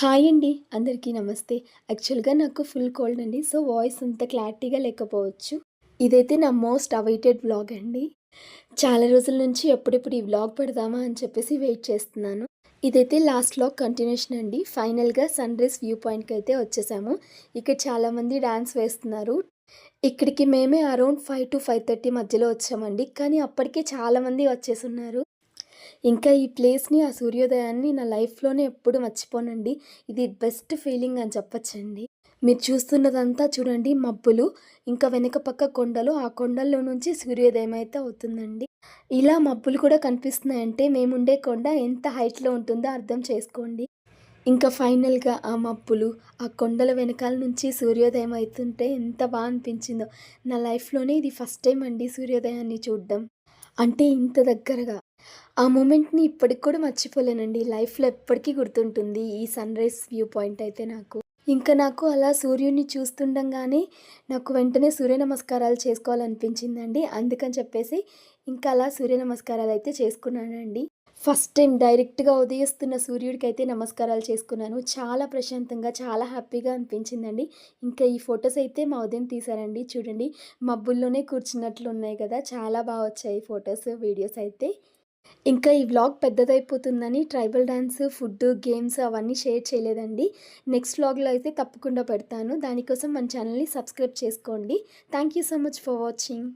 Hi అండి అందరికీ నమస్తే. యాక్చువల్గా నాకు ఫుల్ కోల్డ్ అండి సో వాయిస్ అంత క్లారిటీగా లేకపోవచ్చు. ఇదైతే నా మోస్ట్ అవైటెడ్ వ్లాగ్ అండి. చాలా రోజుల నుంచి ఎప్పుడెప్పుడు ఈ వ్లాగ్ పెడదామా అని చెప్పేసి వెయిట్ చేస్తున్నాను. ఇదైతే లాస్ట్ వ్లాగ్ కంటిన్యూషన్ అండి. ఫైనల్గా సన్ రైజ్ వ్యూ పాయింట్కి అయితే వచ్చేసాము. ఇక్కడ చాలామంది డ్యాన్స్ వేస్తున్నారు. ఇక్కడికి మేమే around five to five thirty మధ్యలో వచ్చామండి. కానీ అప్పటికే చాలామంది వచ్చేసున్నారు ఇంకా ఈ ప్లేస్‌ని, ఆ సూర్యోదయాన్ని నా లైఫ్‌లోనే ఎప్పుడు మర్చిపోనండి. ఇది బెస్ట్ ఫీలింగ్ అని చెప్పొచ్చండి. మీరు చూస్తున్నదంతా చూడండి మబ్బులు, ఇంకా వెనక పక్క కొండలు. ఆ కొండల్లో నుంచి సూర్యోదయం అయితే అవుతుందండి. ఇలా మబ్బులు కూడా కనిపిస్తున్నాయంటే మేముండే కొండ ఎంత హైట్‌లో ఉంటుందో అర్థం చేసుకోండి. ఇంకా ఫైనల్‌గా ఆ మబ్బులు, ఆ కొండల వెనకాల నుంచి సూర్యోదయం అవుతుంటే ఎంత బాగా అనిపించిందో. నా లైఫ్‌లోనే ఇది ఫస్ట్ టైం అండి సూర్యోదయాన్ని చూడడం. అంటే ఇంత దగ్గరగా. ఆ మూమెంట్‌ని ఇప్పటికి కూడా మర్చిపోలేనండి. లైఫ్‌లో ఎప్పటికీ గుర్తుంటుంది ఈ సన్‌రైజ్ వ్యూ పాయింట్ అయితే నాకు. ఇంకా నాకు అలా సూర్యుడిని చూస్తుండగానే నాకు వెంటనే సూర్య నమస్కారాలు చేసుకోవాలనిపించిందండి. అందుకని చెప్పేసి ఇంకా అలా సూర్య నమస్కారాలు అయితే చేసుకున్నానండి. ఫస్ట్ టైం డైరెక్ట్‌గా ఉదయిస్తున్న అయితే నమస్కారాలు చేసుకున్నాను. చాలా ప్రశాంతంగా, చాలా హ్యాపీగా అనిపించిందండి. ఇంకా ఈ ఫొటోస్ అయితే మా ఉదయం తీశారండి. చూడండి మబ్బుల్లోనే కూర్చున్నట్లు ఉన్నాయి కదా! చాలా బాగా వచ్చాయి ఫొటోస్ వీడియోస్ అయితే. ఇంకా ఈ వ్లాగ్ పెద్దదైపోతుందని ట్రైబల్ డ్యాన్స్ ఫుడ్, గేమ్స్ అవన్నీ షేర్ చేయలేదండి. నెక్స్ట్ వ్లాగ్‌లో అయితే తప్పకుండా పెడతాను. దానికోసం మన ఛానల్‌ని సబ్స్క్రైబ్ చేసుకోండి. Thank you so much for watching.